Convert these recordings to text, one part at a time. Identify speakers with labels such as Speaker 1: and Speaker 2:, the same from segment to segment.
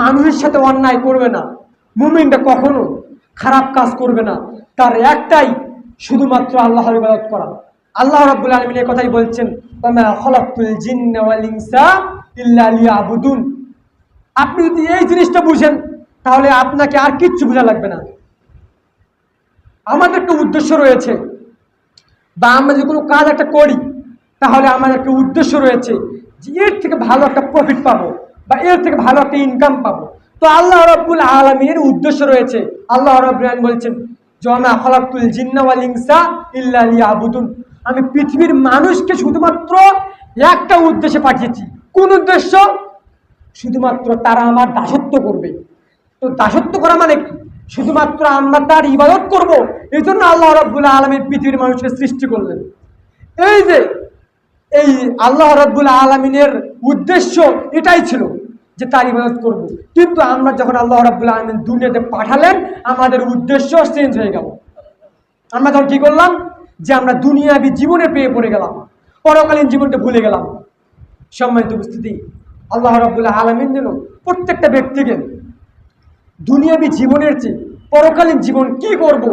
Speaker 1: মানুষের সাথে অন্যায় করবে না। মুমিনটা কখনো খারাপ কাজ করবে না। তার একটাই শুধুমাত্র আল্লাহর ইবাদত করা। আল্লাহ রাব্বুল আলামিন এই কথাই বলছেন লিয়াবুদুন। আপনি যদি এই জিনিসটা বুঝেন, তাহলে আপনাকে আর কিচ্ছু বোঝা লাগবে না। আমাদের একটা উদ্দেশ্য রয়েছে, বা আমরা যে কোনো কাজ একটা করি, তাহলে আমাদের একটা উদ্দেশ্য রয়েছে যে এর থেকে ভালো একটা প্রফিট পাবো। বা এর থেকে ভালো একটা ইনকাম পাবো। তো আল্লাহ রব্বুল আলমীর উদ্দেশ্য রয়েছে, আল্লাহ রব্বুল আলম বলছেন, জমা খলাকুল জিন্নাওয়াল ইনসা ইল্লা আবুদুন আমি পৃথিবীর মানুষকে শুধুমাত্র একটা উদ্দেশ্যে পাঠিয়েছি। কোন উদ্দেশ্য? শুধুমাত্র তারা আমার দাসত্ব করবে। তো দাসত্ব করা মানে কি? শুধুমাত্র আমরা তার ইবাদত করব এই জন্য আল্লাহ রব্বুল্লাহ আলমীর পৃথিবীর মানুষকে সৃষ্টি করলেন। এই যে এই আল্লাহ রব্বুল্লাহ আলমিনের উদ্দেশ্য এটাই ছিল যে তার ইবাদত করব। কিন্তু আমরা যখন আল্লাহ রব্বুল্লাহ আলমিন দুনিয়াতে পাঠালেন, আমাদের উদ্দেশ্য চেঞ্জ হয়ে গেল। আমরা তখন কি করলাম? যে আমরা দুনিয়াবি জীবনে পেয়ে পড়ে গেলাম। পরকালীন জীবনটা ভুলে গেলাম। সম্মানিত উপস্থিতি, আল্লাহ রব্বুল্লাহ আলমিন যেন প্রত্যেকটা ব্যক্তিকে দুনিয়াবি জীবনের চেয়ে পরকালীন জীবন কি করব।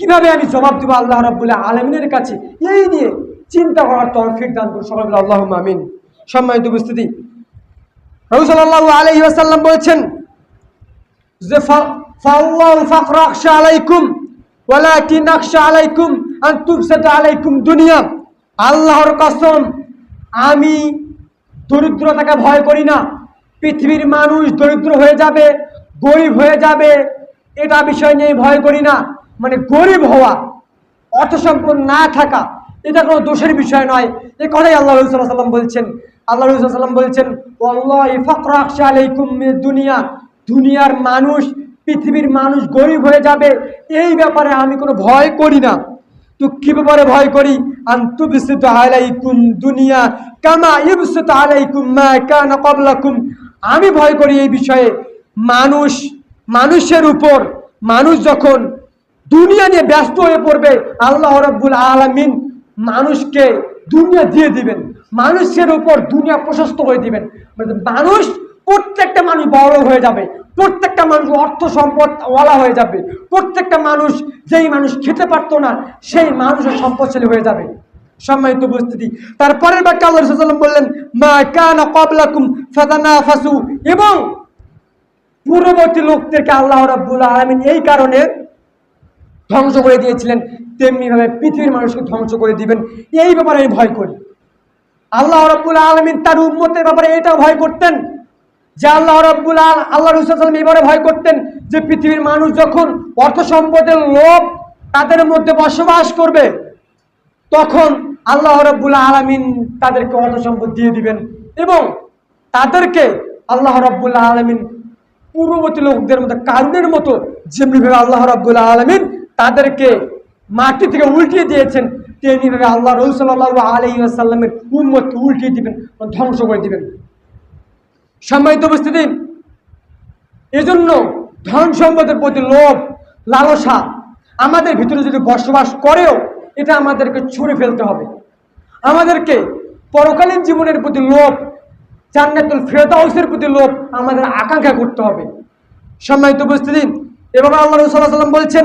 Speaker 1: কীভাবে আমি জবাব দেবো আল্লাহ রাবুল্লাহ আলমিনের কাছে, এই নিয়ে চিন্তা করার তৌফিক দান করুন। সবাই বলে আল্লাহ আমিন। সম্মানিত উপস্থিতি। আসাল্লাম বলছেন যে আলাইকুম ওয়ালাকিন আখশা আলাইকুম আন তুফসাদা আলাইকুম দুনিয়া। আল্লাহর কসম, আমি দরিদ্রতাকে ভয় করি না। পৃথিবীর মানুষ দরিদ্র হয়ে যাবে, গরিব হয়ে যাবে, এটা বিষয় নিয়ে ভয় করি না। মানে গরিব হওয়া, অর্থ সম্পদ না থাকা এটা কোনো দোষের বিষয় নয়। এ কথাই আল্লাহ রসুল্লাহ সাল্লাম বলছেন। আল্লাহ রসুল্লাহ সাল্লাম বলছেন আল্লাহ দুনিয়া। দুনিয়ার মানুষ, পৃথিবীর মানুষ গরিব হয়ে যাবে। এই ব্যাপারে আমি কোনো ভয় করি না। তো কি ব্যাপারে ভয় করি। আলাইকুম দুনিয়া কামা ইবসিত আমি ভয় করি এই বিষয়ে। মানুষ, মানুষের উপর, মানুষ যখন দুনিয়া নিয়ে ব্যস্ত হয়ে পড়বে, আল্লাহ রাব্বুল আলামিন মানুষকে দুনিয়া দিয়ে দিবেন। মানুষের উপর দুনিয়া প্রশস্ত করে দিবেন। মানে মানুষ প্রত্যেকটা মানুষ বড় হয়ে যাবে। প্রত্যেকটা মানুষ অর্থ সম্পদ ওয়ালা হয়ে যাবে। প্রত্যেকটা মানুষ যেই মানুষ খেতে পারতো না, সেই মানুষের সম্পদশালী হয়ে যাবে। সম্মানিত উপস্থিতি। তারপরের বাক্যে আল্লাহ সাল্লাম বললেন, মা কানা ক্বাবলাকুম ফাতানাফাসু। এবং পূর্ববর্তী লোকদেরকে আল্লাহ রাব্বুল আলামিন এই কারণে ধ্বংস করে দিয়েছিলেন। তেমনিভাবে পৃথিবীর মানুষকে ধ্বংস করে দিবেন। এই ব্যাপারে আমি ভয় করি। আল্লাহ রব্বুল আলমিন তার উন্মতের ব্যাপারে এটাও ভয় করতেন যে আল্লাহ রব্বুল আল আল্লাহ রসুলাম এবারে ভয় করতেন যে পৃথিবীর মানুষ যখন অর্থ সম্পদের লোভ তাদের মধ্যে বসবাস করবে, তখন আল্লাহ রব্বুল আলমিন তাদেরকে অর্থ সম্পদ দিয়ে দিবেন এবং তাদেরকে আল্লাহ রব্বুল আলমিন পূর্ববর্তী লোকদের মতো কারণের মতো যেমনিভাবে আল্লাহ রব্বুল আলমিন তাদেরকে মাটি থেকে উল্টিয়ে দিয়েছেন। তেমনিভাবে আল্লাহ রসুল্লাহ আলহি আসাল্লামের উন্মতকে উল্টিয়ে দিবেন, ধ্বংস করে দিবেন। সম্মানিত উপস্থিতি, এজন্য ধন সম্পদের প্রতি লোভ, লালসা আমাদের ভিতরে যদি বসবাস করেও এটা আমাদেরকে ছুঁড়ে ফেলতে হবে। আমাদেরকে পরকালীন জীবনের প্রতি লোভ, জান্নাতুল ফেরদাউসের প্রতি লোভ আমাদের আকাঙ্ক্ষা করতে হবে। সম্মানিত উপস্থিতি এবং আল্লাহ রসুল্লাহ সাল্লাম বলছেন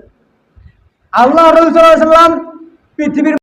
Speaker 1: আল্লাহ রসুল্লাম পৃথিবীর